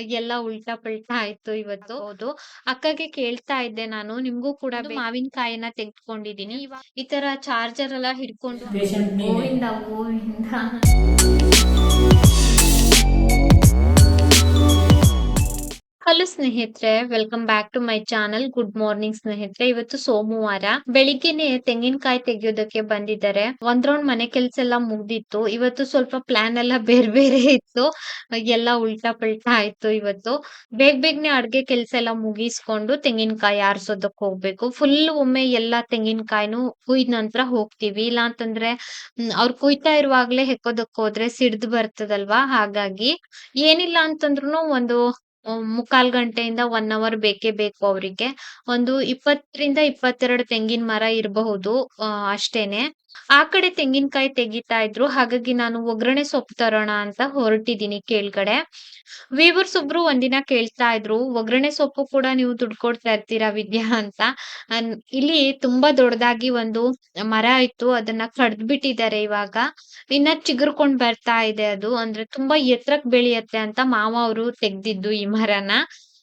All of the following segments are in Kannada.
ಎಲ್ಲ ಉಲ್ಟಾ ಪಲ್ಟಾ ಆಯ್ತು ಇವತ್ತು. ಹೌದು. ಅಕ್ಕಗೆ ಕೇಳ್ತಾ ಇದ್ದೆ ನಾನು ನಿಮ್ಗೂ ಕೂಡ ಮಾವಿನಕಾಯಿನ ತೆಗೆದುಕೊಂಡಿದ್ದೀನಿ. ಈ ತರ ಚಾರ್ಜರ್ ಎಲ್ಲ ಹಿಡ್ಕೊಂಡು ಗೋವಿಂದ ಗೋವಿಂದ ಹಲೋ ಸ್ನೇಹಿತರೆ welcome back to my channel good morning ಸ್ನೇಹಿತರೆ. ಇವತ್ತು ಸೋಮವಾರ, ಬೆಳಿಗ್ಗೆನೆ ತೆಂಗಿನಕಾಯಿ ತೆಗಿಯೋದಕ್ಕೆ ಬಂದಿದ್ದಾರೆ. ಒಂದ್ ರೌಂಡ್ ಮನೆ ಕೆಲ್ಸ ಎಲ್ಲ ಮುಗ್ದಿತ್ತು. ಇವತ್ತು ಸ್ವಲ್ಪ ಪ್ಲಾನ್ ಎಲ್ಲ ಬೇರೆ ಬೇರೆ ಇತ್ತು. ಎಲ್ಲ ಉಲ್ಟಾ ಪಲ್ಟಾ ಆಯ್ತು ಇವತ್ತು. ಬೇಗ ಬೇಗನೆ ಅಡ್ಗೆ ಕೆಲ್ಸ ಎಲ್ಲ ಮುಗಿಸ್ಕೊಂಡು ತೆಂಗಿನಕಾಯಿ ಆರ್ಸೋದಕ್ ಹೋಗ್ಬೇಕು. ಫುಲ್ ಒಮ್ಮೆ ಎಲ್ಲಾ ತೆಂಗಿನಕಾಯಿನೂ ಕುಯ್ದ ನಂತರ ಹೋಗ್ತೀವಿ. ಇಲ್ಲ ಅಂತಂದ್ರೆ ಕುಯ್ತಾ ಇರುವಾಗ್ಲೇ ಹೆಕ್ಕೋದಕ್ ಹೋದ್ರೆ ಸಿಡ್ದು ಬರ್ತದಲ್ವಾ? ಹಾಗಾಗಿ ಏನಿಲ್ಲ ಅಂತಂದ್ರು ಒಂದು ಮುಕ್ಕಾಲ್ ಗಂಟೆಯಿಂದ ಒನ್ ಅವರ್ ಬೇಕೇ ಬೇಕು ಅವ್ರಿಗೆ. ಒಂದು ಇಪ್ಪತ್ತರಿಂದ ಇಪ್ಪತ್ತೆರಡು ತೆಂಗಿನ ಮರ ಇರಬಹುದು ಅಷ್ಟೇನೆ. ಆ ಕಡೆ ತೆಂಗಿನಕಾಯಿ ತೆಗಿತಾ ಇದ್ರು. ಹಾಗಾಗಿ ನಾನು ಒಗ್ಗರಣೆ ಸೊಪ್ಪು ತರೋಣ ಅಂತ ಹೊರಟಿದ್ದೀನಿ ಕೇಳ್ಗಡೆ. ವೀವರ್ಸ್ ಒಬ್ರು ಒಂದಿನ ಕೇಳ್ತಾ ಇದ್ರು, ಒಗ್ಗರಣೆ ಸೊಪ್ಪು ಕೂಡ ನೀವು ದುಡ್ಡು ಕೊಡ್ತಾ ಇರ್ತೀರಾ ವಿದ್ಯಾ ಅಂತ? ಇಲ್ಲಿ ತುಂಬಾ ದೊಡ್ಡದಾಗಿ ಒಂದು ಮರ ಇತ್ತು. ಅದನ್ನ ಕಡ್ದ್ ಬಿಟ್ಟಿದ್ದಾರೆ ಇವಾಗ. ಇನ್ನ ಚಿಗುರ್ಕೊಂಡ್ ಬರ್ತಾ ಇದೆ ಅದು. ಅಂದ್ರೆ ತುಂಬಾ ಎತ್ರಕ್ ಬೆಳೆಯತ್ತೆ ಅಂತ ಮಾವ ಅವರು ತೆಗ್ದಿದ್ದು ಈ ಮರನ.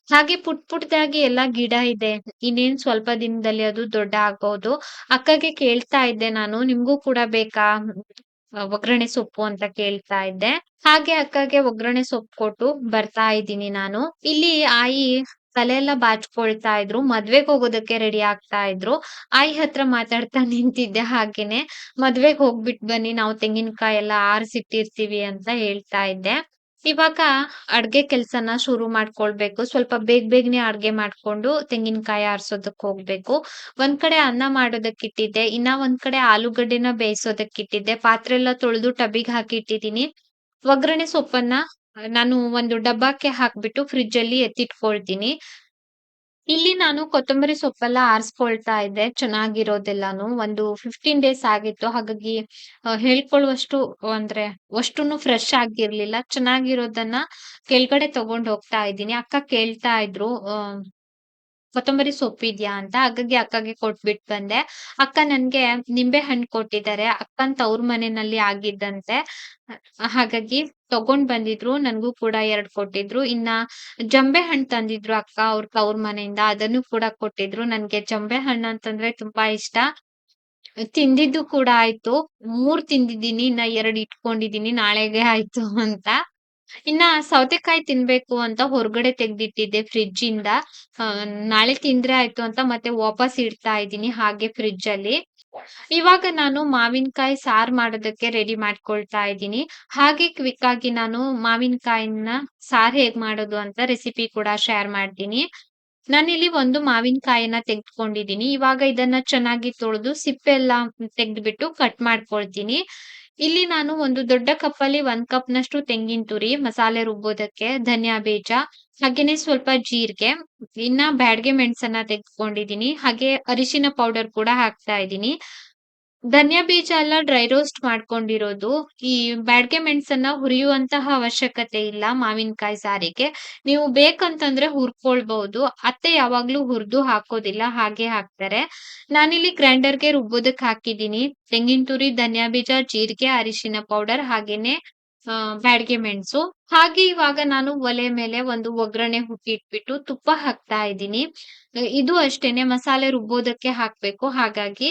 ಹಾಗೆ ಪುಟ್ ಪುಟ್ದಾಗಿ ಎಲ್ಲಾ ಗಿಡ ಇದೆ. ಇನ್ನೇನ್ ಸ್ವಲ್ಪ ದಿನದಲ್ಲಿ ಅದು ದೊಡ್ಡ ಆಗ್ಬಹುದು ಅಕ್ಕಗೆ ಕೇಳ್ತಾ ಇದ್ದೆ ನಾನು. ನಿಮ್ಗೂ ಕೂಡ ಬೇಕಾ? ಒಗ್ಗರಣೆ ಸೊಪ್ಪು ಅಂತ ಕೇಳ್ತಾ ಇದ್ದೆ. ಹಾಗೆ ಅಕ್ಕಗೆ ಒಗ್ಗರಣೆ ಸೊಪ್ಪು ಕೊಟ್ಟು ಬರ್ತಾ ಇದ್ದೀನಿ ನಾನು. ಇಲ್ಲಿ ಆಯಿ ತಲೆ ಎಲ್ಲ ಬಾಚ್ಕೊಳ್ತಾ ಇದ್ರು. ಮದ್ವೆಗ್ ಹೋಗೋದಕ್ಕೆ ರೆಡಿ ಆಗ್ತಾ ಇದ್ರು. ಆಯಿ ಹತ್ರ ಮಾತಾಡ್ತಾ ನಿಂತಿದ್ದೆ ಹಾಗೇನೆ. ಮದ್ವೆಗ್ ಹೋಗ್ಬಿಟ್ ಬನ್ನಿ. ನಾವು ತೆಂಗಿನಕಾಯಿ ಎಲ್ಲ ಆರಿಸಿಟ್ಟಿರ್ತೀವಿ ಅಂತ ಹೇಳ್ತಾ ಇದ್ದೆ. ಇವಾಗ ಅಡ್ಗೆ ಕೆಲ್ಸನ ಶುರು ಮಾಡ್ಕೊಳ್ಬೇಕು. ಸ್ವಲ್ಪ ಬೇಗ ಬೇಗನೆ ಅಡ್ಗೆ ಮಾಡ್ಕೊಂಡು ತೆಂಗಿನಕಾಯಿ ಆರ್ಸೋದಕ್ ಹೋಗ್ಬೇಕು. ಒಂದ್ ಕಡೆ ಅನ್ನ ಮಾಡೋದಕ್ ಇಟ್ಟಿದ್ದೆ. ಇನ್ನ ಒಂದ್ ಕಡೆ ಆಲೂಗಡ್ಡೆನ ಬೇಯಿಸೋದಕ್ ಇಟ್ಟಿದ್ದೆ. ಪಾತ್ರೆ ಎಲ್ಲ ತೊಳೆದು ಟಬಿಗ್ ಹಾಕಿ ಇಟ್ಟಿದ್ದೀನಿ. ಒಗ್ಗರಣೆ ಸೊಪ್ಪನ್ನ ನಾನು ಒಂದು ಡಬ್ಬಕ್ಕೆ ಹಾಕ್ಬಿಟ್ಟು ಫ್ರಿಡ್ಜ್ ಅಲ್ಲಿ ಎತ್ತಿಟ್ಕೊಳ್ತೀನಿ. ಇಲ್ಲಿ ನಾನು ಕೊತ್ತಂಬರಿ ಸೊಪ್ಪೆಲ್ಲ ಆರಿಸ್ಕೊಳ್ತಾ ಇದ್ದೆ. ಚೆನ್ನಾಗಿರೋದೆಲ್ಲಾನು. ಒಂದು ಫಿಫ್ಟೀನ್ ಡೇಸ್ ಆಗಿತ್ತು. ಹಾಗಾಗಿ ಹೇಳ್ಕೊಳ್ಳುವಷ್ಟು ಅಂದ್ರೆ ಅಷ್ಟುನು ಫ್ರೆಶ್ ಆಗಿರ್ಲಿಲ್ಲ. ಚೆನ್ನಾಗಿರೋದನ್ನ ಕೆಳಗಡೆ ತಗೊಂಡ್ ಹೋಗ್ತಾ ಇದ್ದೀನಿ. ಅಕ್ಕ ಕೇಳ್ತಾ ಇದ್ರು ಆ, ಕೊತ್ತಂಬರಿ ಸೊಪ್ಪಿದ್ಯಾ ಅಂತ. ಹಾಗಾಗಿ ಅಕ್ಕಗೆ ಕೊಟ್ಬಿಟ್ ಬಂದೆ. ಅಕ್ಕ ನನ್ಗೆ ನಿಂಬೆ ಹಣ್ಣು ಕೊಟ್ಟಿದ್ದಾರೆ. ಅಕ್ಕನ್ ತವ್ರ ಮನೆಯಲ್ಲಿ ಆಗಿದ್ದಂತೆ. ಹಾಗಾಗಿ ತಗೊಂಡ್ ಬಂದಿದ್ರು, ನನ್ಗೂ ಕೂಡ ಎರಡ್ ಕೊಟ್ಟಿದ್ರು. ಇನ್ನ ಜಂಬೆ ಹಣ್ಣು ತಂದಿದ್ರು ಅಕ್ಕ ಅವ್ರ ಅವ್ರ ಮನೆಯಿಂದ, ಅದನ್ನು ಕೂಡ ಕೊಟ್ಟಿದ್ರು. ನನ್ಗೆ ಜಂಬೆ ಹಣ್ಣು ಅಂತಂದ್ರೆ ತುಂಬಾ ಇಷ್ಟ. ತಿಂದಿದ್ದು ಕೂಡ ಆಯ್ತು. ಮೂರ್ ತಿಂದಿದ್ದೀನಿ, ಇನ್ನ ಎರಡ್ ಇಟ್ಕೊಂಡಿದೀನಿ ನಾಳೆಗೆ ಆಯ್ತು ಅಂತ. ಇನ್ನ ಸೌತೆಕಾಯಿ ತಿನ್ಬೇಕು ಅಂತ ಹೊರಗಡೆ ತೆಗ್ದಿಟ್ಟಿದ್ದೆ ಫ್ರಿಜ್ ಇಂದ. ನಾಳೆ ತಿಂದ್ರೆ ಆಯ್ತು ಅಂತ ಮತ್ತೆ ವಾಪಸ್ ಇಡ್ತಾ ಇದ್ದೀನಿ ಹಾಗೆ ಫ್ರಿಜ್ ಅಲ್ಲಿ. ಇವಾಗ ನಾನು ಮಾವಿನಕಾಯಿ ಸಾರ್ ಮಾಡೋದಕ್ಕೆ ರೆಡಿ ಮಾಡ್ಕೊಳ್ತಾ ಇದ್ದೀನಿ. ಹಾಗೆ ಕ್ವಿಕ್ ಆಗಿ ನಾನು ಮಾವಿನಕಾಯಿನ ಸಾರ್ ಹೇಗ್ ಮಾಡೋದು ಅಂತ ರೆಸಿಪಿ ಕೂಡ ಶೇರ್ ಮಾಡ್ತೀನಿ. ನಾನಿಲ್ಲಿ ಒಂದು ಮಾವಿನಕಾಯಿನ ತೆಗೆದುಕೊಂಡಿದ್ದೀನಿ. ಇವಾಗ ಇದನ್ನ ಚೆನ್ನಾಗಿ ತೊಳೆದು ಸಿಪ್ಪೆ ಎಲ್ಲ ತೆಗೆದ್ಬಿಟ್ಟು ಕಟ್ ಮಾಡ್ಕೊಳ್ತೀನಿ. ಇಲ್ಲಿ ನಾನು ಒಂದು ದೊಡ್ಡ ಕಪ್ಪಲ್ಲಿ ಒಂದ್ ಕಪ್ ನಷ್ಟು ತೆಂಗಿನ ತುರಿ, ಮಸಾಲೆ ರುಬ್ಬೋದಕ್ಕೆ ಧನಿಯಾ ಬೀಜ ಹಾಗೇನೆ ಸ್ವಲ್ಪ ಜೀರಿಗೆ, ಇನ್ನ ಬ್ಯಾಡ್ಗೆ ಮೆಣಸನ್ನ ತೆಗೆದುಕೊಂಡಿದ್ದೀನಿ ಹಾಗೆ ಅರಿಶಿನ ಪೌಡರ್ ಕೂಡ ಹಾಕ್ತಾ ಇದ್ದೀನಿ. ಧನಿಯಾ ಬೀಜ ಎಲ್ಲ ಡ್ರೈ ರೋಸ್ಟ್ ಮಾಡ್ಕೊಂಡಿರೋದು. ಈ ಬ್ಯಾಡ್ಗೆ ಮೆಣಸನ್ನ ಹುರಿಯುವಂತಹ ಅವಶ್ಯಕತೆ ಇಲ್ಲ ಮಾವಿನಕಾಯಿ ಸಾರಿಗೆ. ನೀವು ಬೇಕಂತಂದ್ರೆ ಹುರ್ಕೊಳ್ಬಹುದು ಅತ್ತೆ ಯಾವಾಗ್ಲೂ ಹುರಿದು ಹಾಕೋದಿಲ್ಲ, ಹಾಗೆ ಹಾಕ್ತಾರೆ. ನಾನಿಲ್ಲಿ ಗ್ರೈಂಡರ್ಗೆ ರುಬ್ಬೋದಕ್ ಹಾಕಿದ್ದೀನಿ. ತೆಂಗಿನ ತುರಿ, ಧನಿಯಾ ಬೀಜ, ಜೀರಿಗೆ, ಅರಿಶಿನ ಪೌಡರ್ ಹಾಗೇನೆ ಬ್ಯಾಡ್ಗೆ ಮೆಣಸು ಹಾಗೆ ಇವಾಗ ನಾನು ಒಲೆ ಮೇಲೆ ಒಂದು ಒಗ್ಗರಣೆ ಹುಟ್ಟಿಟ್ಬಿಟ್ಟು ತುಪ್ಪ ಹಾಕ್ತಾ ಇದ್ದೀನಿ. ಇದು ಅಷ್ಟೇನೆ, ಮಸಾಲೆ ರುಬ್ಬೋದಕ್ಕೆ ಹಾಕ್ಬೇಕು. ಹಾಗಾಗಿ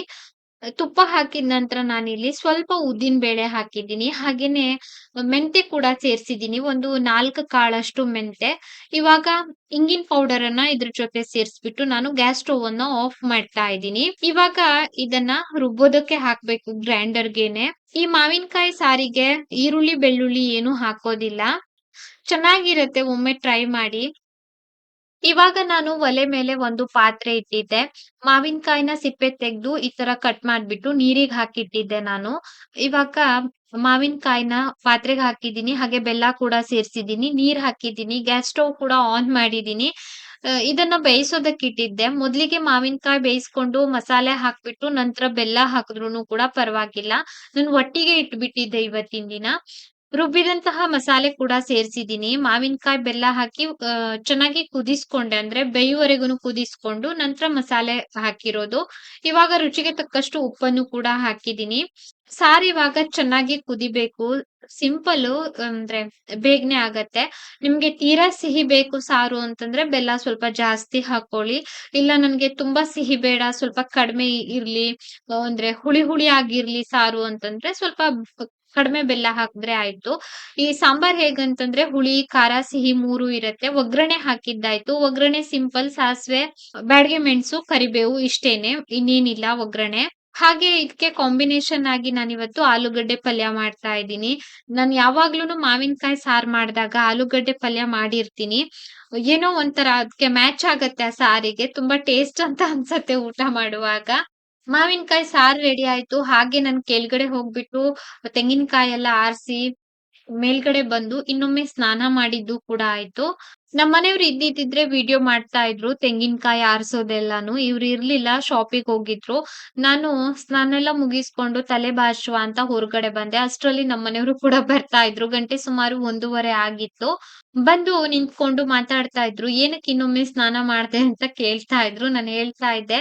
ತುಪ್ಪ ಹಾಕಿದ ನಂತರ ನಾನಿಲ್ಲಿ ಸ್ವಲ್ಪ ಉದ್ದಿನ ಬೇಳೆ ಹಾಕಿದ್ದೀನಿ. ಹಾಗೇನೆ ಮೆಂತೆ ಕೂಡ ಸೇರ್ಸಿದ್ದೀನಿ. ಒಂದು ನಾಲ್ಕು ಕಾಳಷ್ಟು ಮೆಂತೆ ಇವಾಗ ಇಂಗಿನ ಪೌಡರ್ ಅನ್ನ ಇದ್ರ ಜೊತೆ ಸೇರಿಸ್ಬಿಟ್ಟು ನಾನು ಗ್ಯಾಸ್ ಸ್ಟೋವ್ ಅನ್ನ ಆಫ್ ಮಾಡ್ತಾ ಇದ್ದೀನಿ. ಇವಾಗ ಇದನ್ನ ರುಬ್ಬೋದಕ್ಕೆ ಹಾಕ್ಬೇಕು ಗ್ರೈಂಡರ್ಗೆನೆ. ಈ ಮಾವಿನಕಾಯಿ ಸಾರಿಗೆ ಈರುಳ್ಳಿ ಬೆಳ್ಳುಳ್ಳಿ ಏನು ಹಾಕೋದಿಲ್ಲ. ಚೆನ್ನಾಗಿರತ್ತೆ. ಒಮ್ಮೆ ಟ್ರೈ ಮಾಡಿ. ಇವಾಗ ನಾನು ಒಲೆ ಮೇಲೆ ಒಂದು ಪಾತ್ರೆ ಇಟ್ಟಿದ್ದೆ. ಮಾವಿನಕಾಯಿನ ಸಿಪ್ಪೆ ತೆಗೆದು ಈ ತರ ಕಟ್ ಮಾಡ್ಬಿಟ್ಟು ನೀರಿಗೆ ಹಾಕಿಟ್ಟಿದ್ದೆ ನಾನು. ಇವಾಗ ಮಾವಿನಕಾಯಿನ ಪಾತ್ರೆಗೆ ಹಾಕಿದ್ದೀನಿ. ಹಾಗೆ ಬೆಲ್ಲ ಕೂಡ ಸೇರಿಸಿದ್ದೀನಿ. ನೀರ್ ಹಾಕಿದ್ದೀನಿ. ಗ್ಯಾಸ್ ಸ್ಟವ್ ಕೂಡ ಆನ್ ಮಾಡಿದ್ದೀನಿ. ಇದನ್ನ ಬೇಯಿಸೋದಕ್ಕೆ ಇಟ್ಟಿದ್ದೆ. ಮೊದ್ಲಿಗೆ ಮಾವಿನಕಾಯಿ ಬೇಯಿಸ್ಕೊಂಡು ಮಸಾಲೆ ಹಾಕ್ಬಿಟ್ಟು ನಂತರ ಬೆಲ್ಲ ಹಾಕಿದ್ರು ಕೂಡ ಪರವಾಗಿಲ್ಲ. ನಾನು ಒಟ್ಟಿಗೆ ಇಟ್ಬಿಟ್ಟಿದ್ದೆ ಇವತ್ತಿನ ದಿನ. ರುಬ್ಬಿದಂತಹ ಮಸಾಲೆ ಕೂಡ ಸೇರಿಸಿದ್ದೀನಿ ಮಾವಿನಕಾಯಿ, ಬೆಲ್ಲ ಹಾಕಿ ಚೆನ್ನಾಗಿ ಕುದಿಸ್ಕೊಂಡೆ. ಅಂದ್ರೆ ಬೇಯುವರೆಗೂ ಕುದಿಸ್ಕೊಂಡು ನಂತರ ಮಸಾಲೆ ಹಾಕಿರೋದು. ಇವಾಗ ರುಚಿಗೆ ತಕ್ಕಷ್ಟು ಉಪ್ಪನ್ನು ಕೂಡ ಹಾಕಿದೀನಿ. ಸಾರು ಇವಾಗ ಚೆನ್ನಾಗಿ ಕುದಿಬೇಕು. ಸಿಂಪಲ್ ಅಂದ್ರೆ ಬೇಗನೆ ಆಗತ್ತೆ. ನಿಮ್ಗೆ ತೀರಾ ಸಿಹಿ ಬೇಕು ಸಾರು ಅಂತಂದ್ರೆ ಬೆಲ್ಲ ಸ್ವಲ್ಪ ಜಾಸ್ತಿ ಹಾಕೊಳ್ಳಿ. ಇಲ್ಲ ನನ್ಗೆ ತುಂಬಾ ಸಿಹಿ ಬೇಡ ಸ್ವಲ್ಪ ಕಡಿಮೆ ಇರ್ಲಿ ಅಂದ್ರೆ ಹುಳಿ ಹುಳಿ ಆಗಿರ್ಲಿ ಸಾರು ಅಂತಂದ್ರೆ ಸ್ವಲ್ಪ ಕಡಿಮೆ ಬೆಲ್ಲ ಹಾಕಿದ್ರೆ ಆಯ್ತು. ಈ ಸಾಂಬಾರ್ ಹೇಗಂತಂದ್ರೆ ಹುಳಿ, ಖಾರ, ಸಿಹಿ ಮೂರು ಇರತ್ತೆ. ಒಗ್ಗರಣೆ ಹಾಕಿದ್ದಾಯ್ತು. ಒಗ್ಗರಣೆ ಸಿಂಪಲ್ ಸಾಸಿವೆ, ಬ್ಯಾಡ್ಗೆ ಮೆಣಸು, ಕರಿಬೇವು ಇಷ್ಟೇನೆ. ಇನ್ನೇನಿಲ್ಲ ಒಗ್ಗರಣೆ. ಹಾಗೆ ಇದಕ್ಕೆ ಕಾಂಬಿನೇಷನ್ ಆಗಿ ನಾನು ಇವತ್ತು ಆಲೂಗಡ್ಡೆ ಪಲ್ಯ ಮಾಡ್ತಾ ಇದ್ದೀನಿ. ನಾನು ಯಾವಾಗ್ಲೂ ಮಾವಿನಕಾಯಿ ಸಾರ್ ಮಾಡಿದಾಗ ಆಲೂಗಡ್ಡೆ ಪಲ್ಯ ಮಾಡಿರ್ತೀನಿ. ಏನೋ ಒಂಥರ ಅದಕ್ಕೆ ಮ್ಯಾಚ್ ಆಗತ್ತೆ ಆ ಸಾರಿಗೆ. ತುಂಬಾ ಟೇಸ್ಟ್ ಅಂತ ಅನ್ಸತ್ತೆ ಊಟ ಮಾಡುವಾಗ. ಮಾವಿನಕಾಯಿ ಸಾರು ರೆಡಿ ಆಯ್ತು. ಹಾಗೆ ನಾನ್ ಕೆಳಗಡೆ ಹೋಗ್ಬಿಟ್ಟು ತೆಂಗಿನಕಾಯಿ ಎಲ್ಲ ಆರಿಸಿ ಮೇಲ್ಗಡೆ ಬಂದು ಇನ್ನೊಮ್ಮೆ ಸ್ನಾನ ಮಾಡಿದ್ದು ಕೂಡ ಆಯ್ತು. ನಮ್ಮನೆಯವ್ರು ಇದ್ದಿದ್ರೆ ವಿಡಿಯೋ ಮಾಡ್ತಾ ಇದ್ರು ತೆಂಗಿನಕಾಯಿ ಆರಿಸೋದೆಲ್ಲಾನು ಇವ್ರು ಇರ್ಲಿಲ್ಲ ಶಾಪಿಗೆ ಹೋಗಿದ್ರು. ನಾನು ಸ್ನಾನ ಎಲ್ಲ ಮುಗಿಸ್ಕೊಂಡು ತಲೆ ಬಾಚುವ ಅಂತ ಹೊರಗಡೆ ಬಂದೆ. ಅಷ್ಟರಲ್ಲಿ ನಮ್ಮನೆಯವರು ಕೂಡ ಬರ್ತಾ ಇದ್ರು. ಗಂಟೆ ಸುಮಾರು 1:30 ಆಗಿತ್ತು. ಬಂದು ನಿಂತ್ಕೊಂಡು ಮಾತಾಡ್ತಾ ಇದ್ರು. "ಏನಕ್ಕೆ ಇನ್ನೊಮ್ಮೆ ಸ್ನಾನ ಮಾಡ್ದೆ?" ಅಂತ ಕೇಳ್ತಾ ಇದ್ರು. ನಾನು ಹೇಳ್ತಾ ಇದ್ದೆ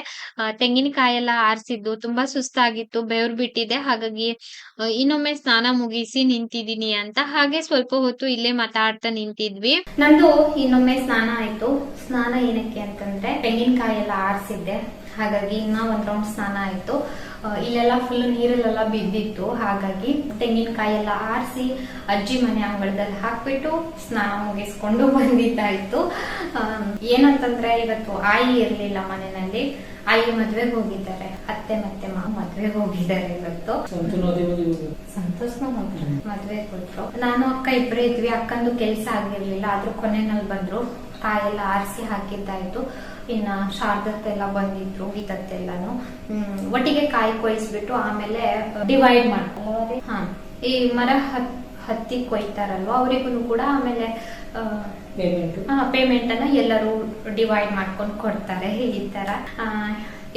ತೆಂಗಿನಕಾಯಿ ಎಲ್ಲ ಆರ್ಸಿದ್ದು, ತುಂಬಾ ಸುಸ್ತಾಗಿತ್ತು. ಬೆವ್ರು ಬಿಟ್ಟಿದೆ. ಹಾಗಾಗಿ ಇನ್ನೊಮ್ಮೆ ಸ್ನಾನ ಮುಗಿಸಿ ನಿಂತಿದ್ದೀನಿ ಅಂತ. ಹಾಗೆ ಸ್ವಲ್ಪ ಹೊತ್ತು ಇಲ್ಲೇ ಮಾತಾಡ್ತಾ ನಿಂತಿದ್ವಿ. ನಂದು ಇನ್ನೊಮ್ಮೆ ಸ್ನಾನ ಆಯ್ತು ಸ್ನಾನ ಏನಕ್ಕೆ ಅಂತಂದ್ರೆ ತೆಂಗಿನಕಾಯಿ ಎಲ್ಲ ಆರಿಸಿದ್ದೆ ಹಾಗಾಗಿ ಇನ್ನ ಒಂದ್ ರೌಂಡ್ ಸ್ನಾನ ಆಯ್ತು ಇಲ್ಲೆಲ್ಲ ಫುಲ್ ನೀರಲ್ಲೆಲ್ಲ ಬಿದ್ದಿತ್ತು. ಹಾಗಾಗಿ ತೆಂಗಿನಕಾಯಿ ಎಲ್ಲ ಆರಿಸಿ ಅಜ್ಜಿ ಮನೆ ಅಂಗಳದಲ್ಲಿ ಹಾಕ್ಬಿಟ್ಟು ಸ್ನಾನ ಮುಗಿಸ್ಕೊಂಡು ಬಂದಿದ್ದಾಯ್ತು. ಏನಂತಂದ್ರೆ ಇವತ್ತು ಆಯಿ ಇರ್ಲಿಲ್ಲ ಮನೆಯಲ್ಲಿ. ಆಯಿ ಮದ್ವೆಗೆ ಹೋಗಿದ್ದಾರೆ. ಅತ್ತೆ ಮತ್ತೆ ಮಾವ ಮದ್ವೆಗೆ ಹೋಗಿದ್ದಾರೆ ಇವತ್ತು. ಸಂತೋಷನ ಮದ್ವೆ ಕೊಟ್ರು. ನಾನು ಅಕ್ಕ ಇಬ್ರೇ ಇದ್ವಿ. ಅಕ್ಕಂದು ಕೆಲ್ಸ ಆಗಿರ್ಲಿಲ್ಲ. ಆದ್ರೂ ಕೊನೆನಲ್ಲಿ ಬಂದ್ರು. ಕಾಯೆಲ್ಲ ಆರಿಸಿ ಹಾಕಿದ್ದಾಯ್ತು. ಇನ್ನ ಶಾರದತ್ತೆಲ್ಲ ಬಂದಿದ್ರು ಗೀತತ್ತೆಲ್ಲಾನು ಹ್ಮ್ ಒಟ್ಟಿಗೆ ಕಾಯಿ ಕೊಯ್ಸ್ಬಿಟ್ಟು ಆಮೇಲೆ ಡಿವೈಡ್ ಮಾಡ್ತಾರೆ ಹಾ ಈ ಮರ ಹತ್ ಹತ್ತಿ ಕೊಯ್ತಾರಲ್ವ ಅವರಿಗೂ ಕೂಡ ಆಮೇಲೆ ಪೇಮೆಂಟ್ ಅನ್ನ ಎಲ್ಲರೂ ಡಿವೈಡ್ ಮಾಡ್ಕೊಂಡು ಕೊಡ್ತಾರೆ ಈ ತರ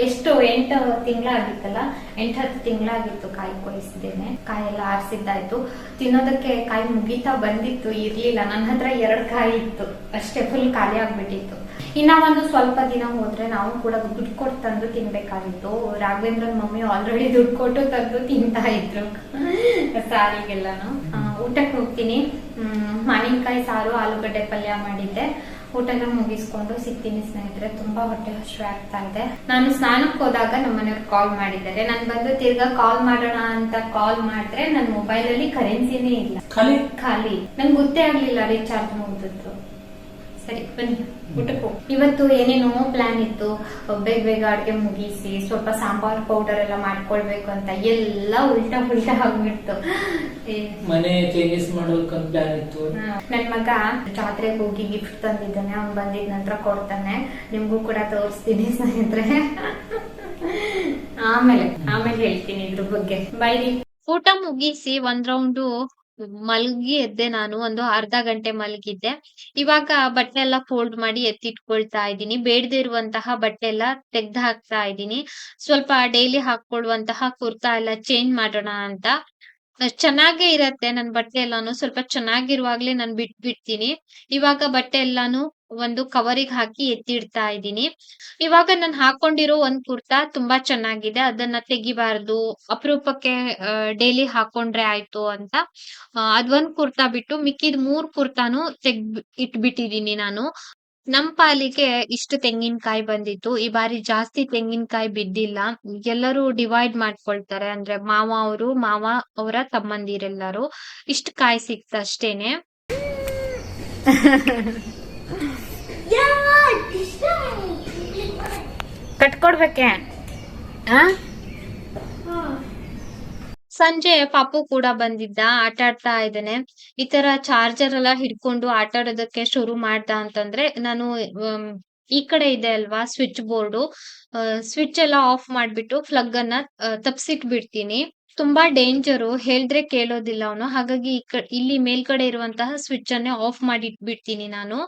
ಎಷ್ಟು ಎಂಟು ತಿಂಗಳಾಗಿತ್ತಲ್ಲ ಎಂಟು ಹತ್ತು ತಿಂಗಳಾಗಿತ್ತು ಕಾಯಿ ಕೊಯ್ಸಿದ್ದೇನೆ. ಕಾಯಿ ಎಲ್ಲ ಆರಿಸಿದ್ದಾಯ್ತು. ತಿನ್ನೋದಕ್ಕೆ ಕಾಯಿ ಮುಗಿತಾ ಬಂದಿತ್ತು ಇರ್ಲಿಲ್ಲ. ನನ್ನ ಹತ್ರ ಎರಡು ಕಾಯಿ ಇತ್ತು. ಅಷ್ಟೇ ಫುಲ್ ಖಾಲಿ ಆಗ್ಬಿಟ್ಟಿತ್ತು. ಇನ್ನ ಒಂದು ಸ್ವಲ್ಪ ದಿನ ಹೋದ್ರೆ ನಾವು ಕೂಡ ದುಡ್ಡು ಕೊಟ್ಟು ತಂದು ತಿನ್ಬೇಕಾಗಿತ್ತು. ರಾಘವೇಂದ್ರನ್ ಮಮ್ಮಿ ಆಲ್ರೆಡಿ ದುಡ್ಡು ಕೊಟ್ಟು ತಂದು ತಿಂತಾ ಇದ್ರು. ಸಾರಿಗೆಲ್ಲಾನು. ಊಟಕ್ಕೆ ಹೋಗ್ತೀನಿ. ಹ್ಮ್, ಮಾವಿನಕಾಯಿ ಸಾರು ಆಲೂಗಡ್ಡೆ ಪಲ್ಯ ಮಾಡಿದ್ದೆ. ಊಟನ ಮುಗಿಸ್ಕೊಂಡು ಸಿಗ್ತೀನಿ ಸ್ನೇಹಿತರೆ. ತುಂಬಾ ಹೊಟ್ಟೆ ಹಸಿರು ಆಗ್ತಾ ಇದೆ. ನಾನು ಸ್ನಾನಕ್ಕೆ ಹೋದಾಗ ನಮ್ಮ ಮನೆಯವ್ರು ಕಾಲ್ ಮಾಡಿದ್ದಾರೆ. ನಾನು ಬಂದು ತಿರ್ಗಾ ಕಾಲ್ ಮಾಡೋಣ ಅಂತ ಕಾಲ್ ಮಾಡಿದ್ರೆ ನನ್ನ ಮೊಬೈಲ್ ಅಲ್ಲಿ ಕರೆನ್ಸಿನೇ ಇಲ್ಲ. ಖಾಲಿ? ಖಾಲಿ. ನಂಗೆ ಗೊತ್ತೇ ಆಗ್ಲಿಲ್ಲ ರೀಚಾರ್ಜ್ ಮುಗಿದದ್ದು. ಸರಿ ಬನ್ನಿ. ಊಟಕ್ಕೆ ಹೋಗಿ ಇವತ್ತು ಏನೇನೋ ಪ್ಲಾನ್ ಇತ್ತು. ಬೇಗ ಬೇಗ ಅಡ್ಗೆ ಮುಗಿಸಿ ಸ್ವಲ್ಪ ಸಾಂಬಾರ್ ಪೌಡರ್ ಎಲ್ಲ ಮಾಡ್ಕೊಳ್ಬೇಕು ಅಂತ ಎಲ್ಲ ಉಲ್ಟಾ ಉಲ್ಟಾ ಆಗ್ಬಿಡ್ತು. ಮನೆ ಚೇಂಜಸ್ ಮಾಡೋದಕ್ಕೊಂದು ಪ್ಲಾನ್ ಇತ್ತು. ನನ್ ಮಗ ಜಾತ್ರೆಗೆ ಹೋಗಿ ಗಿಫ್ಟ್ ತಂದಿದ್ದಾನೆ. ಅವ್ನ್ ಬಂದಿದ್ ನಂತರ ಕೊಡ್ತಾನೆ. ನಿಮ್ಗೂ ಕೂಡ ತೋರಿಸ್ತೀನಿ ಸ್ನೇಹಿತರೆ. ಆಮೇಲೆ ಆಮೇಲೆ ಹೇಳ್ತೀನಿ ಇದ್ರ ಬಗ್ಗೆ. ಬೈ ಊಟ ಮುಗಿಸಿ ಒಂದ್ ರೌಂಡು ಮಲಗಿ ಎದ್ದೆ ನಾನು, ಒಂದು ಅರ್ಧ ಗಂಟೆ ಮಲಗಿದ್ದೆ. ಇವಾಗ ಬಟ್ಟೆ ಎಲ್ಲ ಫೋಲ್ಡ್ ಮಾಡಿ ಎತ್ತಿಟ್ಕೊಳ್ತಾ ಇದ್ದೀನಿ. ಬೇಡದೇ ಇರುವಂತಹ ಬಟ್ಟೆ ಎಲ್ಲ ತೆಗ್ದು ಹಾಕ್ತಾ ಇದ್ದೀನಿ. ಸ್ವಲ್ಪ ಡೈಲಿ ಹಾಕೊಳ್ಳುವಂತಹ ಕುರ್ತಾ ಎಲ್ಲ ಚೇಂಜ್ ಮಾಡೋಣ ಅಂತ. ಚೆನ್ನಾಗೇ ಇರತ್ತೆ ನನ್ ಬಟ್ಟೆ ಎಲ್ಲಾನು ಸ್ವಲ್ಪ ಚೆನ್ನಾಗಿರುವಾಗ್ಲೇ ನಾನ್ ಬಿಟ್ಬಿಡ್ತೀನಿ. ಇವಾಗ ಬಟ್ಟೆ ಎಲ್ಲಾನು ಒಂದು ಕವರಿಗ್ ಹಾಕಿ ಎತ್ತಿಡ್ತಾ ಇದ್ದೀನಿ. ಇವಾಗ ನಾನು ಹಾಕೊಂಡಿರೋ ಒಂದ್ ಕುರ್ತಾ ತುಂಬಾ ಚೆನ್ನಾಗಿದೆ. ಅದನ್ನ ತೆಗಿಬಾರ್ದು. ಅಪರೂಪಕ್ಕೆ ಡೈಲಿ ಹಾಕೊಂಡ್ರೆ ಆಯ್ತು ಅಂತ ಅದ್ ಅದೊಂದ್ ಕುರ್ತಾ ಬಿಟ್ಟು ಮಿಕ್ಕಿದ್ ಮೂರ್ ಕುರ್ತಾನು ತೆಗ್ ಇಟ್ಬಿಟ್ಟಿದೀನಿ ನಾನು. ನಮ್ ಪಾಲಿಗೆ ಇಷ್ಟು ತೆಂಗಿನಕಾಯಿ ಬಂದಿತ್ತು. ಈ ಬಾರಿ ಜಾಸ್ತಿ ತೆಂಗಿನಕಾಯಿ ಬಿದ್ದಿಲ್ಲ. ಎಲ್ಲರೂ ಡಿವೈಡ್ ಮಾಡ್ಕೊಳ್ತಾರೆ. ಅಂದ್ರೆ ಮಾವ ಅವ್ರು, ಮಾವ ಅವರ ತಮ್ಮಂದಿರೆಲ್ಲರೂ. ಇಷ್ಟು ಕಾಯಿ ಸಿಕ್ತಷ್ಟೇನೆ. ಕಟ್ಕೊಡ್ಬೇಕೆ ಸಂಜೆ ಪಾಪು ಕೂಡ ಬಂದಿದ್ದ ಆಟ ಆಡ್ತಾ ಇದ್ದಾನೆ. ಈ ತರ ಚಾರ್ಜರ್ ಎಲ್ಲ ಹಿಡ್ಕೊಂಡು ಆಟ ಆಡೋದಕ್ಕೆ ಶುರು ಮಾಡ್ದ ಅಂತಂದ್ರೆ ನಾನು ಈ ಕಡೆ ಇದೆ ಅಲ್ವಾ ಸ್ವಿಚ್ ಬೋರ್ಡು ಸ್ವಿಚ್ ಎಲ್ಲ ಆಫ್ ಮಾಡ್ಬಿಟ್ಟು ಪ್ಲಗ್ ಅನ್ನ ತಪ್ಸಿಟ್ ಬಿಡ್ತೀನಿ. ತುಂಬಾ ಡೇಂಜರು ಹೇಳಿದ್ರೆ ಕೇಳೋದಿಲ್ಲ ಅವನು. ಹಾಗಾಗಿ ಇಲ್ಲಿ ಮೇಲ್ಗಡೆ ಇರುವಂತಹ ಸ್ವಿಚ್ ಅನ್ನೇ ಆಫ್ ಮಾಡಿ ಇಟ್ಬಿಡ್ತೀನಿ ನಾನು.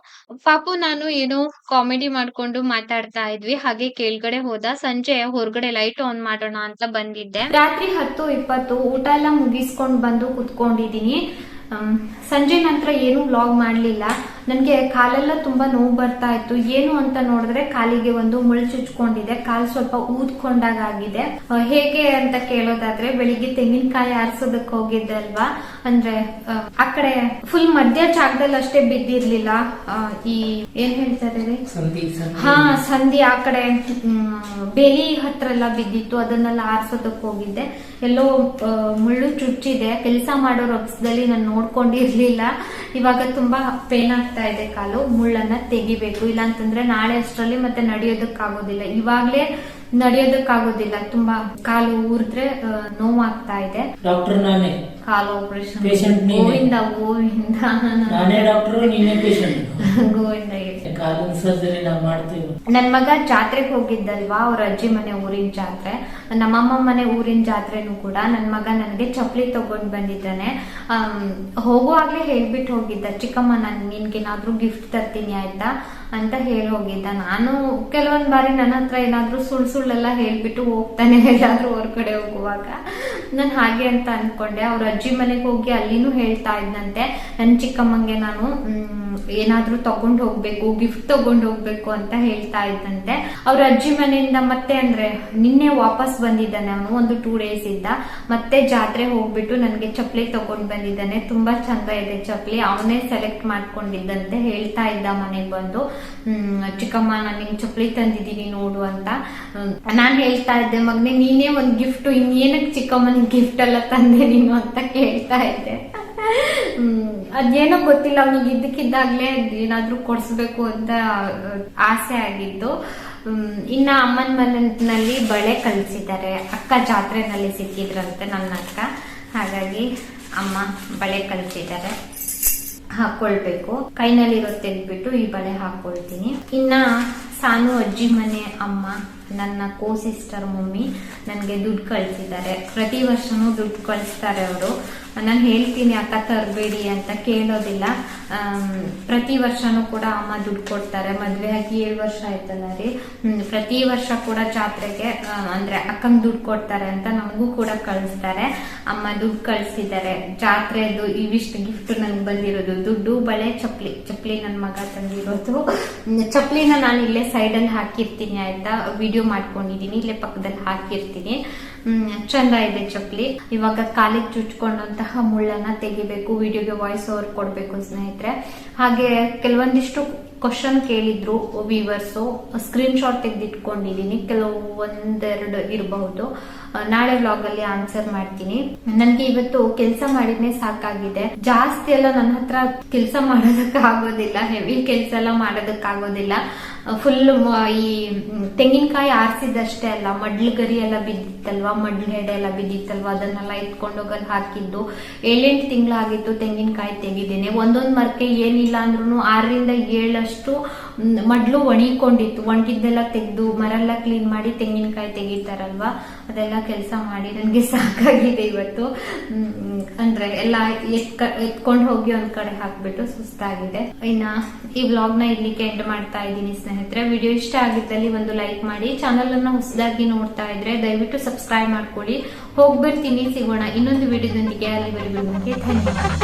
ಪಾಪು, ನಾನು ಏನೋ ಕಾಮಿಡಿ ಮಾಡ್ಕೊಂಡು ಮಾತಾಡ್ತಾ ಇದ್ವಿ. ಹಾಗೆ ಕೆಳಗಡೆ ಹೋದ. ಸಂಜೆ ಹೊರಗಡೆ ಲೈಟ್ ಆನ್ ಮಾಡೋಣ ಅಂತ ಬಂದಿದ್ದೆ. ರಾತ್ರಿ ಹತ್ತು ಇಪ್ಪತ್ತು ಊಟ ಎಲ್ಲ ಮುಗಿಸ್ಕೊಂಡು ಬಂದು ಕುತ್ಕೊಂಡಿದೀನಿ ಸಂಜೆ ನಂತರ ಏನು ವ್ಲಾಗ್ ಮಾಡಲಿಲ್ಲ ನನಗೆ ಕಾಲೆಲ್ಲ ತುಂಬಾ ನೋವು ಬರ್ತಾ ಇತ್ತು. ಏನು ಅಂತ ನೋಡಿದ್ರೆ ಕಾಲಿಗೆ ಒಂದು ಮುಳ್ಳು ಚುಚ್ಕೊಂಡಿದೆ. ಕಾಲು ಸ್ವಲ್ಪ ಊದ್ಕೊಂಡಾಗ ಆಗಿದೆ ಹೇಗೆ ಅಂತ ಕೇಳೋದಾದ್ರೆ ಬೆಳಿಗ್ಗೆ ತೆಂಗಿನಕಾಯಿ ಆರಿಸೋದಕ್ಕೆ ಹೋಗಿದ್ದೆ ಅಲ್ವಾ ಅಂದ್ರೆ ಆ, ಕಡೆ ಫುಲ್ ಮಧ್ಯ ಜಾಗದಲ್ಲಿ ಅಷ್ಟೇ ಬಿದ್ದಿರ್ಲಿಲ್ಲ. ಈ ಏನ್ ಹೇಳ್ತಾರೆ ಹಾ ಸಂಧಿ ಆ ಕಡೆ ಬೆಲಿ ಹತ್ರ ಎಲ್ಲ ಬಿದ್ದಿತ್ತು. ಅದನ್ನೆಲ್ಲ ಆರ್ಸೋದಕ್ ಹೋಗಿದ್ದೆ. ಎಲ್ಲೋ ಮುಳ್ಳು ಚುಚ್ಚಿದೆ. ಕೆಲಸ ಮಾಡೋ ರಕ್ಸದಲ್ಲಿ ನಾನು ನೋಡ್ಕೊಂಡಿರ್ಲಿಲ್ಲ. ಇವಾಗ ತುಂಬಾ ಪೇನ್ ಆಗ್ತಾ ಇದೆ ಕಾಲು ಮುಳ್ಳನ್ನ ತೆಗಿಬೇಕು. ಇಲ್ಲ ಅಂತಂದ್ರೆ ನಾಳೆ ಅಷ್ಟರಲ್ಲಿ ಮತ್ತೆ ನಡೆಯೋದಕ್ಕಾಗೋದಿಲ್ಲ. ಇವಾಗ್ಲೇ ನಡೆಯೋದಕ್ಕಾಗೋದಿಲ್ಲ. ತುಂಬಾ ಕಾಲು ಊರಿದ್ರೆ ನೋವಾಗ್ತಾ ಇದೆ. ಡಾಕ್ಟರ್ ನಾನೇ. ಕಾಲು ಆಪರೇಷನ್. ಗೋವಿಂದ ಗೋವಿಂದ. ನಾನೇ ಡಾಕ್ಟರ್ ನೀನೇ ಪೇಷಂಟ್ ಗೋವಿಂದ. ಕಾಲಿನ ಸರ್ಜರಿ ನಾವು ಮಾಡ್ತೀವಿ. ನನ್ ಮಗ ಜಾತ್ರೆಗೆ ಹೋಗಿದ್ದಲ್ವಾ? ಅವ್ರ ಅಜ್ಜಿ ಮನೆ ಊರಿನ ಜಾತ್ರೆ. ನಮ್ಮಮ್ಮ ಮನೆ ಊರಿನ ಜಾತ್ರೆನೂ ಕೂಡ ನನ್ ಮಗ ನನಗೆ ಚಪ್ಪಲಿ ತಗೊಂಡ್ ಬಂದಿದ್ದಾನೆ. ಹೋಗುವಾಗ್ಲೇ ಹೇಳ್ಬಿಟ್ಟು ಹೋಗಿದ್ದ. ಚಿಕ್ಕಮ್ಮ, ನಾನು ನಿನ್ಗೇನಾದ್ರೂ ಗಿಫ್ಟ್ ತರ್ತೀನಿ ಆಯ್ತಾ? ಅಂತ ಹೇಳಿ ಹೋಗಿದ್ದ. ನಾನು ಕೆಲವೊಂದ್ ಬಾರಿ ನನ್ನ ಹತ್ರ ಏನಾದ್ರೂ ಸುಳ್ ಸುಳ್ಳೆಲ್ಲ ಹೇಳ್ಬಿಟ್ಟು ಹೋಗ್ತಾನೆ ಎಲ್ಲಾದ್ರೂ ಹೊರಗಡೆ ಹೋಗುವಾಗ. ನಾನು ಹಾಗೆ ಅಂತ ಅನ್ಕೊಂಡೆ. ಅವ್ರ ಅಜ್ಜಿ ಮನೆಗೆ ಹೋಗಿ ಅಲ್ಲಿನೂ ಹೇಳ್ತಾ ಇದ್ದಂತೆ ನನ್ ಚಿಕ್ಕಮ್ಮಂಗೆ ನಾನು ಏನಾದ್ರೂ ತಗೊಂಡ್ ಹೋಗ್ಬೇಕು ಗಿಫ್ಟ್ ತಗೊಂಡ್ ಹೋಗ್ಬೇಕು ಅಂತ ಹೇಳ್ತಾ ಇದ್ದಂತೆ. ಅವ್ರ ಅಜ್ಜಿ ಮನೆಯಿಂದ ಮತ್ತೆ ಅಂದ್ರೆ ನಿನ್ನೆ ವಾಪಸ್ ಬಂದಿದ್ದಾನೆ ಅವನು, ಒಂದು ಟೂ ಡೇಸ್ ಇದ್ದ ಮತ್ತೆ ಜಾತ್ರೆ ಹೋಗ್ಬಿಟ್ಟು ನನ್ಗೆ ಚಪ್ಲಿ ತಗೊಂಡ್ ಬಂದಿದ್ದಾನೆ. ತುಂಬಾ ಚಂದ ಇದೆ ಚಪ್ಲಿ ಅವನೇ ಸೆಲೆಕ್ಟ್ ಮಾಡ್ಕೊಂಡಿದ್ದಂತೆ ಹೇಳ್ತಾ ಇದ್ದ ಮನೆಗೆ ಬಂದು. ಚಿಕ್ಕಮ್ಮ, ನಾನು ನಿಂಗೆ ಚಪ್ಲಿ ತಂದಿದ್ದೀನಿ ನೋಡು ಅಂತ. ನಾನು ಹೇಳ್ತಾ ಇದ್ದೆ, ಮಗ್ನೆ, ನೀನೇ ಒಂದ್ ಗಿಫ್ಟ್ ಇನ್ನೇನಕ್ ಚಿಕ್ಕಮ್ಮನಿಗೆ ಗಿಫ್ಟ್ ಎಲ್ಲ ತಂದೆ ನೀನು ಅಂತ ಕೇಳ್ತಾ ಇದ್ದೆ. ಅದೇನೋ ಗೊತ್ತಿಲ್ಲ, ಅವ್ನಿಗೆ ಇದ್ದಕ್ಕಿದ್ದಾಗ್ಲೇ ಏನಾದ್ರೂ ಕೊಡಿಸ್ಬೇಕು ಅಂತ ಆಸೆ ಆಗಿತ್ತು. ಇನ್ನ ಅಮ್ಮನ ಮನೆಯಲ್ಲಿ ಬಳೆ ಕಳಿಸಿದ್ದಾರೆ ಅಕ್ಕ ಜಾತ್ರೆನಲ್ಲಿ ಸಿಕ್ಕಿದ್ರಂತೆ ನನ್ನ ಅಕ್ಕ. ಹಾಗಾಗಿ ಅಮ್ಮ ಬಳೆ ಕಳಿಸಿದ್ದಾರೆ ಹಾಕೊಳ್ಬೇಕು. ಕೈನಲ್ಲಿರೋ ತೆಗೆದ್ಬಿಟ್ಟು ಈ ಬಳೆ ಹಾಕೊಳ್ತೀನಿ. ಇನ್ನ ಸಾನು ಅಜ್ಜಿ ಮನೆ ಅಮ್ಮ ನನ್ನ ಕೋ ಸಿಸ್ಟರ್ ಮಮ್ಮಿ ನನಗೆ ದುಡ್ಡು ಕಳಿಸಿದ್ದಾರೆ. ಪ್ರತಿ ವರ್ಷನೂ ದುಡ್ಡು ಕಳಿಸ್ತಾರೆ ಅವರು. ನಾನು ಹೇಳ್ತೀನಿ, ಅಕ್ಕ, ತರಬೇಡಿ ಅಂತ ಕೇಳೋದಿಲ್ಲ. ಪ್ರತಿ ವರ್ಷನೂ ಕೂಡ ಅಮ್ಮ ದುಡ್ಡು ಕೊಡ್ತಾರೆ. ಮದುವೆ ಆಗಿ ಏಳು ವರ್ಷ ಆಯ್ತಲ್ಲ ರೀ. ಪ್ರತಿ ವರ್ಷ ಕೂಡ ಜಾತ್ರೆಗೆ ಅಂದ್ರೆ ಅಕ್ಕನ್ ದುಡ್ಡು ಕೊಡ್ತಾರೆ ಅಂತ ನಮಗೂ ಕೂಡ ಕಳಿಸ್ತಾರೆ. ಅಮ್ಮ ದುಡ್ಡು ಕಳಿಸಿದ್ದಾರೆ. ಜಾತ್ರೆದು ಇವಿಷ್ಟು ಗಿಫ್ಟ್ ನನ್ಗೆ ಬಂದಿರೋದು. ದುಡ್ಡು ಬಳೆ ಚಪ್ಲಿ ಚಪ್ಲಿ ನನ್ನ ಮಗ ತಂದಿರೋದು. ಚಪ್ಲಿನ ನಾನು ಇಲ್ಲೇ ಸೈಡಲ್ಲಿ ಹಾಕಿರ್ತೀನಿ, ಆಯ್ತಾ? ವಿಡಿಯೋ ಮಾಡ್ಕೊಂಡಿದೀನಿ, ಇಲ್ಲೇ ಪಕ್ಕದಲ್ಲಿ ಹಾಕಿರ್ತೀನಿ. ಚಂದ ಇದೆ ಚಪ್ಲಿ ಇವಾಗ ಕಾಲಿಗೆ ಚುಚ್ಕೊಂಡಂತಹ ಮುಳ್ಳನ್ನ ತೆಗಿಬೇಕು, ವಿಡಿಯೋಗೆ ವಾಯ್ಸ್ ಓವರ್ ಕೊಡ್ಬೇಕು ಸ್ನೇಹಿತರೆ. ಹಾಗೆ ಕೆಲವೊಂದಿಷ್ಟು ಕ್ವಶನ್ ಕೇಳಿದ್ರು ವ್ಯೂವರ್ಸು ಸ್ಕ್ರೀನ್ ಶಾಟ್ ತೆಗೆದಿಟ್ಕೊಂಡಿದೀನಿ. ಕೆಲವು ಒಂದೆರಡು ಇರಬಹುದು ನಾಳೆ ವ್ಲಾಗ್ ಅಲ್ಲಿ ಆನ್ಸರ್ ಮಾಡ್ತೀನಿ. ನನ್ಗೆ ಇವತ್ತು ಕೆಲಸ ಮಾಡಿದ್ನೇ ಸಾಕಾಗಿದೆ. ಜಾಸ್ತಿ ಎಲ್ಲ ನನ್ನ ಹತ್ರ ಕೆಲಸ ಮಾಡೋದಕ್ಕೆ ಆಗೋದಿಲ್ಲ ಹೆವಿ ಕೆಲಸ ಎಲ್ಲ ಮಾಡೋದಕ್ಕೆ ಆಗೋದಿಲ್ಲ ಫುಲ್ ಈ ತೆಂಗಿನಕಾಯಿ ಆರಿಸಿದಷ್ಟೇ ಅಲ್ಲ, ಮಡ್ಲು ಗರಿ ಎಲ್ಲ ಬಿದ್ದಿತ್ತಲ್ವಾ, ಮಡ್ಲು ಹೆಡೆ ಎಲ್ಲ ಬಿದ್ದಿತ್ತಲ್ವಾ, ಅದನ್ನೆಲ್ಲ ಎತ್ಕೊಂಡು ಹೋಗಲ್ಲಿ ಹಾಕಿದ್ದು. ಏಳೆಂಟು ತಿಂಗಳಾಗಿತ್ತು ತೆಂಗಿನಕಾಯಿ ತೆಗಿದೇನೆ. ಒಂದೊಂದು ಮರಕ್ಕೆ ಏನಿಲ್ಲ ಅಂದ್ರೂ ಆರರಿಂದ ಏಳಷ್ಟು ಮಡ್ಲು ಒಣಿಕೊಂಡಿತ್ತು ಒಣಗಿದ್ದೆಲ್ಲ ತೆಗೆದು ಮರೆಲ್ಲ ಕ್ಲೀನ್ ಮಾಡಿ ತೆಂಗಿನಕಾಯಿ ತೆಗಿತಾರಲ್ವಾ? ಅದೆಲ್ಲ ಕೆಲಸ ಮಾಡಿ. ನನಗೆ ಸಾಕಾಗಿದೆ ಇವತ್ತು. ಅಂದ್ರೆ ಎಲ್ಲ ಎತ್ಕ, ಎತ್ಕೊಂಡು ಹೋಗಿ ಒಂದ್ ಕಡೆ ಹಾಕ್ಬಿಟ್ಟು ಸುಸ್ತಾಗಿದೆ. ಇನ್ನ ಈ ವ್ಲಾಗ್ನ ಇಲ್ಲಿಗೆ ಎಂಡ್ ಮಾಡ್ತಾ ಇದ್ದೀನಿ ಸ್ನೇಹಿತರೆ. ವಿಡಿಯೋ ಇಷ್ಟ ಆಗಿದ್ದಲ್ಲಿ ಒಂದು ಲೈಕ್ ಮಾಡಿ ಚಾನಲ್ ಅನ್ನು ಹೊಸದಾಗಿ ನೋಡ್ತಾ ಇದ್ರೆ ದಯವಿಟ್ಟು ಸಬ್ಸ್ಕ್ರೈಬ್ ಮಾಡ್ಕೊಳ್ಳಿ. ಹೋಗ್ಬರ್ತೀನಿ ಸಿಗೋಣ ಇನ್ನೊಂದು ವಿಡಿಯೋದೊಂದಿಗೆ. ಅಲ್ಲಿವರೆಗೂ ಧನ್ಯವಾದ.